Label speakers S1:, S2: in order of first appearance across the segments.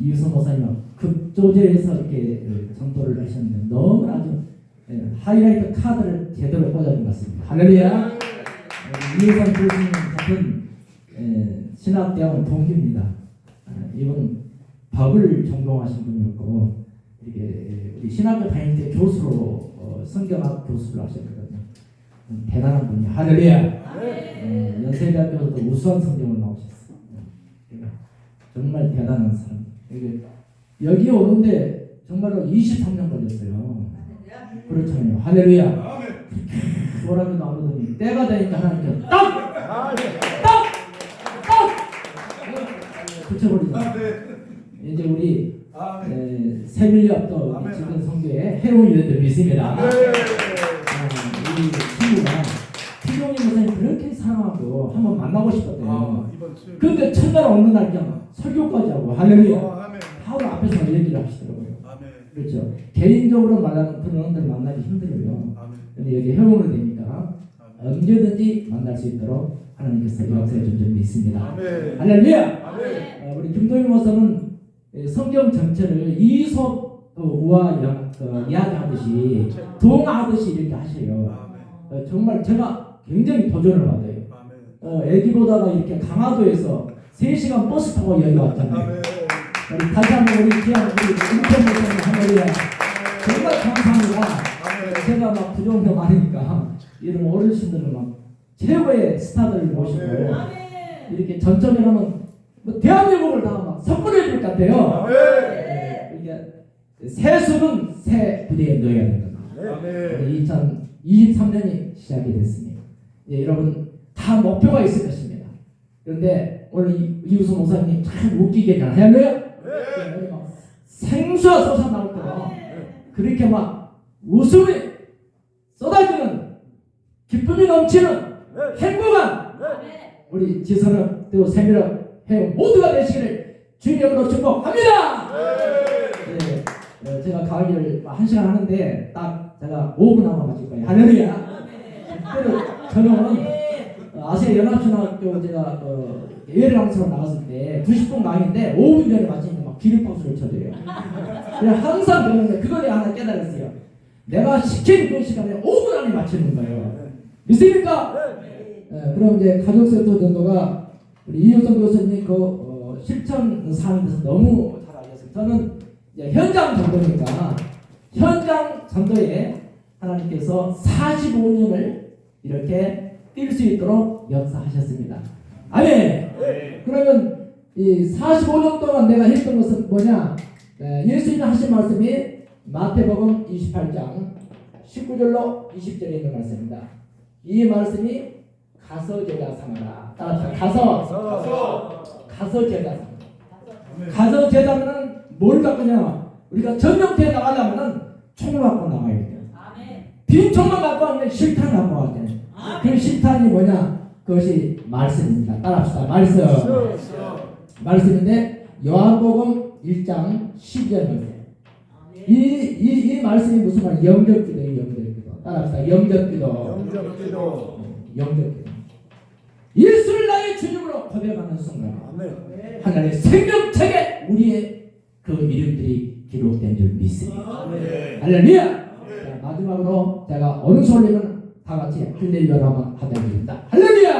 S1: 이유선 목사님 극조제에서 이렇게 어, 전도를 하셨는데 너무 아주 예, 하이라이트 카드를 제대로 꽂아준 것 같습니다. 할렐루야. 어, 이유선 교수님 같은 예, 신학대학원 동기입니다. 아, 이분은 법을 전공하신 분이었고 이렇게 예, 우리 신학교 다닐 때 교수로 어, 성경학 교수를 하셨거든요. 음, 대단한 분이 할렐루야. 어, 연세대학교에서도 우수한 성적을 나오셨어요. 예, 정말 대단한 사람. 이게 여기 오는데 정말로 23년 걸렸어요. 그렇잖아요. 할렐루야. 뭐라도 나오더니 때가 되니까 하나님께서 딱! 딱! 딱! 붙여버리다. 이제 우리 에, 세밀리업도. 지금 성교에 해로운 일들 믿습니다. 어, 우리 친구가 피종이 목사님 그렇게 사랑하고 한번 만나고 싶었대요. 근데 첫날 어느 날 그냥 설교까지 하고 할렐루야. 바로 앞에서 얘기를 하시더라고요. 그렇죠. 개인적으로 말하는 그런 분들 만나기 힘들어요. 근데 여기 회원을 되니까 언제든지 만날 수 있도록 하나님께서 역사해 준 점이 있습니다. 할렐루야. 어, 우리 김동희 목사는 에, 성경 전체를 이솝 어, 우와 어, 이야기하듯이 동하듯이 이렇게 하셔요. 어, 정말 제가 굉장히 도전을 받아요. 어, 애기 보다가 이렇게 강화도에서 3시간 버스 타고 여기 왔잖아요. 우리 다시 한번 우리 귀한 우리 목사님 할렐루야. 정말 감사합니다. 제가 막 부족한 많으니까 이런 어르신들은 막 최고의 스타들을 모시고 이렇게 전점에 가면 뭐 대한민국을 다막 석권해 줄 것 같아요. 네, 이게 세수는 새 부대에 넣어야 된다. 우리 2023년이 시작이 됐습니다. 예, 여러분 다 목표가 있을 것입니다. 그런데 오늘 이- 이우수 목사님 참 웃기게 잘 할렐루야. 생수가 솟아 나올 때가 그렇게 막 웃음이 쏟아지는 기쁨이 넘치는 행복한 우리 지선은 또 세미력 회원 모두가 되시기를 주님으로 축복합니다. 네, 어, 제가 강의를 한 시간 하는데 딱 제가 5분 하고 마칠 거예요. 할렐루야. 저는 어, 아시아 연합초등학교 제가 어, 예외 강사로 나갔을 때 90분 강의인데 5분 전에 마치니까 막 기립박수를 쳐줘요. 그냥 항상 그러는데 그거 내가 하나 깨달았어요. 내가 시킨 그 시간에 5분 안에 맞추는 거예요. 믿습니까? 예, 그럼 이제 가족센터 전도가 우리 이효성 교수님 그 어, 실천 사항에 대해서 너무 잘 알겠어요. 저는 현장 전도니까 현장 전도에 하나님께서 45년을 이렇게 뛸 수 있도록 역사하셨습니다. 아멘. 그러면 이 45년 동안 내가 했던 것은 뭐냐? 에, 예수님이 하신 말씀이 마태복음 28장 19절로 20절에 있는 말씀입니다. 이 말씀이 가서 제자 삼아라. 따라서 가서 가서 제자 삼아라. 가서 제자면은 뭘 갖고냐? 우리가 전쟁터에 나가려면은 총을 갖고 나가야 돼요. 빈 총만 갖고 왔는데 실탄 갖고 왔대. 그 실탄이 뭐냐? 그것이 말씀입니다. 따라합시다. 말씀. 말씀인데 요한복음 1장 12절 말씀. 이, 이, 이 말씀이 무슨 말? 영접기도예요. 영접기도. 따라합시다. 영접기도. 영접기도. 예수를 나의 주님으로 고백하는 순간 하나님의 생명책에 우리의 그 이름들이 기록된 줄 믿습니다. 할렐루야. 자, 마지막으로 제가 어느 소리는 다 같이 할렐루야로 한번 하다입니다. 할렐루야.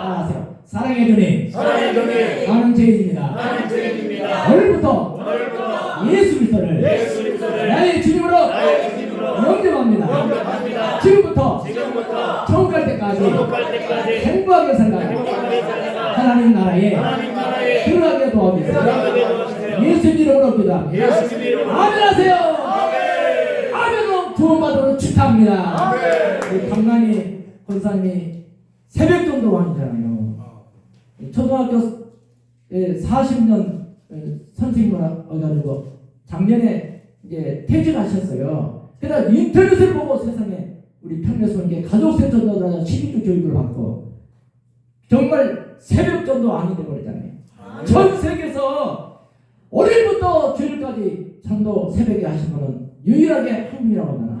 S1: 따라하세요. 사랑의 주님.
S2: 사랑의 주님.
S1: 나는 죄인입니다.
S2: 나는 죄인입니다.
S1: 오늘부터 예수 그리스도를
S2: 예수 그리스도를
S1: 나의 주님으로
S2: 나의 주님으로
S1: 영접합니다.
S2: 영접합니다.
S1: 지금부터
S2: 지금부터
S1: 천국 갈 때까지
S2: 천국갈 때까지
S1: 행복하게 살다가
S2: 행복하게 살다가
S1: 하나님 나라에
S2: 하나님 나라에
S1: 들어가게 도와주세요.
S2: 들어가게 도와주세요.
S1: 예수 이름으로 기도합니다.
S2: 예수 이름으로
S1: 아멘 하세요. 구원받도록 축하합니다. 우리 강남이 권사님이 새벽 정도 왕이잖아요. 초등학교 40년 선생님을 해가지고 작년에 이제 퇴직하셨어요. 그러다 인터넷을 보고 세상에 우리 평내소님께 가족센터도 12주 교육을 받고 정말 새벽 정도 왕이 되버렸잖아요. 전 세계에서 어릴부터 주일까지 전도 새벽에 하신 분은 유일하게 한 분이라고 합니다.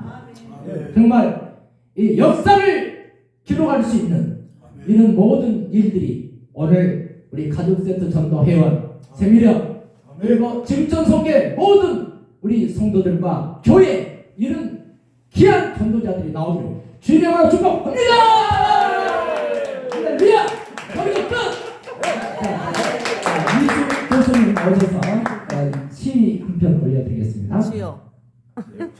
S1: 정말 이 역사를 기록할 수 있는 이런 모든 일들이 오늘 우리 가족센터 전도 회원 세미령 그리고 지금전 속에 모든 우리 성도들과 교회 이런 귀한 전도자들이 나오기를 주님으로 축복합니다. 할렐루야! 거기서 끝! 이수 교수님.